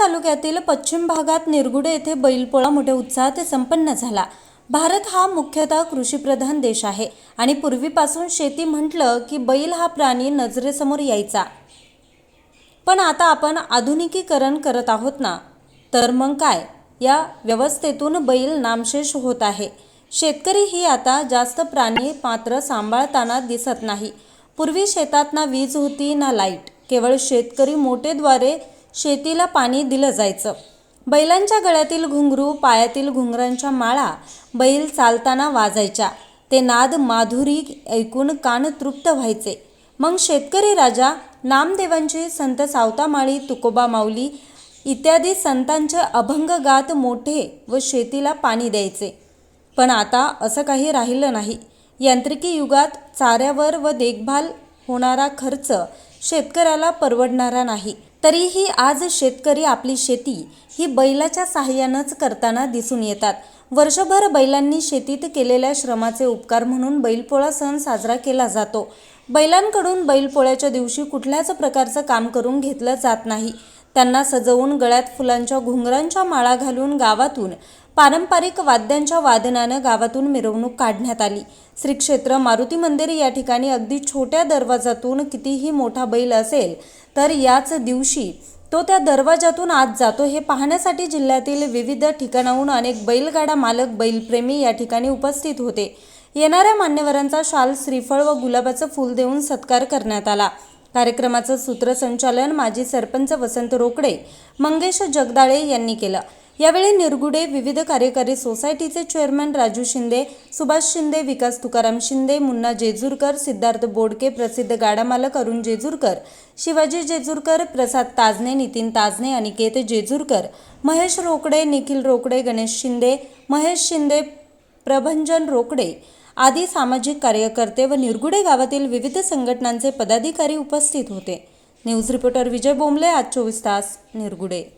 तालुक्यातील पश्चिम भागात निरगुडे येथे बैलपोळा मोठ्या उत्साहात संपन्न झाला. भारत हा मुख्यतः कृषीप्रधान देश आहे आणि पूर्वीपासून शेती म्हटलं की बैल हा प्राणी नजरेसमोर यायचा. पण आता आपण आधुनिकीकरण करत आहोत ना? तर मग काय? या व्यवस्थेतून बैल नामशेष होत आहे. शेतकरी ही आता जास्त प्राणी मात्र सांभाळताना दिसत नाही. पूर्वी शेतात ना वीज होती ना लाइट. केवळ शेतकरी मोठेद्वारे शेतीला पाणी दिलं जायचं. बैलांच्या गळ्यातील घुंगरू पायातील घुंगरांच्या माळा बैल चालताना वाजायच्या. ते नाद माधुरी ऐकून कान तृप्त व्हायचे. मग शेतकरी राजा नामदेवांची संत सावतामाळी तुकोबा माऊली इत्यादी संतांचे अभंग गात मोठे व शेतीला पाणी द्यायचे. पण आता असं काही राहिलं नाही. यांत्रिकी युगात चाऱ्यावर व देखभाल होणारा खर्च शेतकऱ्याला परवडणारा नाही. तरीही आज शेतकरी आपली शेती ही बैलाच्या साहाय्यानंच करताना दिसून येतात. वर्षभर बैलांनी शेतीत केलेल्या श्रमाचे उपकार म्हणून बैलपोळा सण साजरा केला जातो. बैलांकडून बैलपोळ्याच्या दिवशी कुठल्याच प्रकारचं काम करून घेतलं जात नाही. त्यांना सजवून गळ्यात फुलांच्या घुंगरांच्या माळा घालून गावातून पारंपरिक वाद्यांच्या वादनानं गावातून मिरवणूक काढण्यात आली. श्री क्षेत्र मारुती मंदिर या ठिकाणी अगदी छोट्या दरवाजातून कितीही मोठा बैल असेल तर याच दिवशी तो त्या दरवाजातून आत जातो. हे पाहण्यासाठी जिल्ह्यातील विविध ठिकाणाहून अनेक बैलगाडा मालक बैलप्रेमी या ठिकाणी उपस्थित होते. येणाऱ्या मान्यवरांचा शाल श्रीफळ व गुलाबाचं फूल देऊन सत्कार करण्यात आला. कार्यक्रमाचं सूत्रसंचालन माजी सरपंच वसंत रोकडे मंगेश जगदाळे यांनी केलं. यावेळी निरगुडे विविध कार्यकारी सोसायटीचे चेअरमन राजू शिंदे सुभाष शिंदे विकास तुकाराम शिंदे मुन्ना जेजूरकर सिद्धार्थ बोडके प्रसिद्ध गाडामालक अरुण जेजूरकर शिवाजी जेजूरकर प्रसाद ताजने नितीन ताजने अनिकेत जेजूरकर महेश रोकडे निखिल रोकडे गणेश शिंदे महेश शिंदे प्रभंजन रोकडे आदी सामाजिक कार्यकर्ते व निरगुडे गावातील विविध संघटनांचे पदाधिकारी उपस्थित होते. न्यूज रिपोर्टर विजय बोंबले आज चोवीस तास निरगुडे.